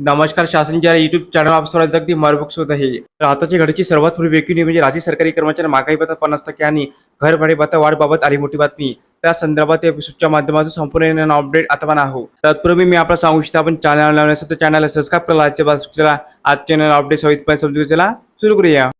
नमस्कार शासनच्या YouTube channel आप अगदी मरबूक होत आहे. तर आताची घडीची सर्वात पूर्वी वेगळी म्हणजे राज्य सरकारी कर्मचारी महागाई भत्ता पन्नास टक्के आणि घर भाडे भत्ता वाढबाबत आली मोठी बातमी. त्या संदर्भात या एपिसोडच्या माध्यमातून संपूर्ण अपडेट आता पण आहो तत्पूर्वी मी आपला सांगू इच्छितो आपण चॅनल लावण्यास तर चॅनलला सबस्क्राईब करा आजच्या बाजूला आज चॅनल अपडेट सवितपणे समजून चला सुरू करूया.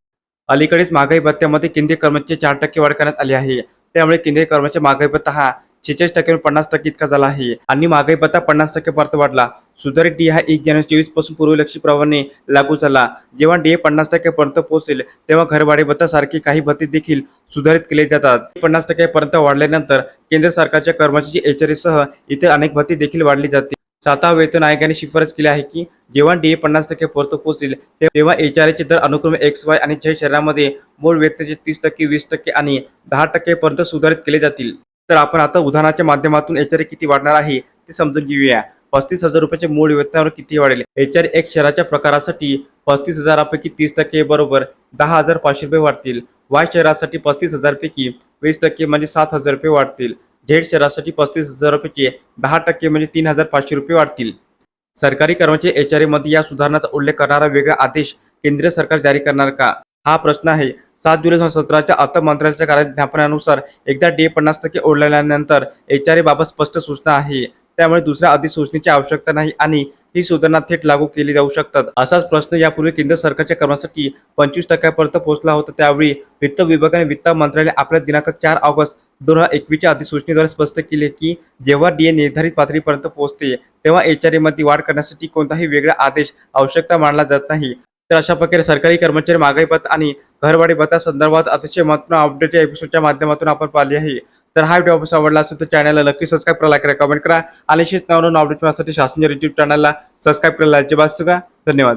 अलीकडेच महागाई भत्त्यामध्ये केंद्रीय कर्मचारी चार टक्के वाढ करण्यात आली आहे. त्यामुळे केंद्रीय कर्मचारी महागाई भत्ता हा शेहेचाळीस टक्क्यावर पन्नास टक्के इतका झाला आहे. आणि महागाई भत्ता पन्नास टक्के परत वाढला. सुधारित डी हा एक जानेवारी चोवीसपासून पूर्वलक्षी प्रमाणे लागू झाला. जेव्हा डी पन्नास टक्क्यापर्यंत पोहोचेल तेव्हा घरभाडे भत्ता सारखे काही भत्ते देखील सुधारित केले जातात. पन्नास टक्क्यापर्यंत वाढल्यानंतर केंद्र सरकारच्या कर्मचारी एच इतर अनेक भत्ते देखील वाढली जाते. सातवा वेतन आयोगाने शिफारस केली आहे की जेव्हा डी पन्नास टक्के परत पोहोचेल तेव्हा एच आर चे दर अनुक्रमे एक्स वाय आणि झेड शहरामध्ये मूळ वेतनाचे तीस टक्के वीस टक्के आणि दहा टक्केपर्यंत सुधारित केले जातील. तर आपण आता उदाहरणाच्या माध्यमातून एच आर किती वाढणार आहे ते समजून घेऊया. पस्तीस हजार रुपयाचे मूळ वेतनावर किती वाढेल? एच आर एक शहराच्या प्रकारासाठी पस्तीस हजारापैकी तीस टक्के बरोबर दहा हजार पाचशे रुपये वाढतील. वाय शहरासाठी पस्तीस हजारपैकी वीस टक्के म्हणजे सात हजार रुपये वाढतील. झेड शहरासाठी पस्तीस हजारापैकी दहा टक्के म्हणजे तीन हजार पाचशे रुपये वाढतील. सरकारी कर्मचारी एच आर एमध्ये या सुधारणाचा उल्लेख करणारा वेगळा आदेश केंद्र सरकार जारी करणार का? हा प्रश्न आहे. सात जुलै दोन हजार सतराच्या अर्थ मंत्रालयाच्या कार्यज्ञापनानुसार एकदा डे पन्नास टक्के ओढल्यानंतर एच आर बाबत स्पष्ट सूचना आहे. त्यामुळे दुसऱ्या अधिसूचनेची आवश्यकता नाही आणि ही सुधारणा थेट लागू केली जाऊ शकतात. असाच प्रश्न यापूर्वी केंद्र सरकारच्या कर्मासाठी पंचवीस टक्क्यापर्यंत पोहोचला होता. त्यावेळी वित्त विभागाने वित्त मंत्रालय आपल्या दिनांक चार ऑगस्ट दोन हजार एकवीसच्या अधिसूचनेद्वारे स्पष्ट केले की जेव्हा डीए निर्धारित पातळीपर्यंत पोहोचते तेव्हा एच आरमध्ये वाढ करण्यासाठी कोणताही वेगळा आदेश आवश्यकता मानला जात नाही. तर अशा प्रकारे सरकारी कर्मचारी महागाई भत्ता आणि घरवाडी भत्ता संदर्भात अतिशय महत्त्वपूर्ण अपडेट या एपिसोडच्या माध्यमातून आपण पाहिली आहे. तर हा व्हिडिओ आवडला असेल तर चॅनलला नक्की सबस्क्राईब करा लाईक करा कमेंट करा. आणि अशीच नवनवीन अपडेट मिळण्यासाठी शासनाच्या युट्यूब चॅनलला सबस्क्राईब करायला अजिबात चुका धन्यवाद.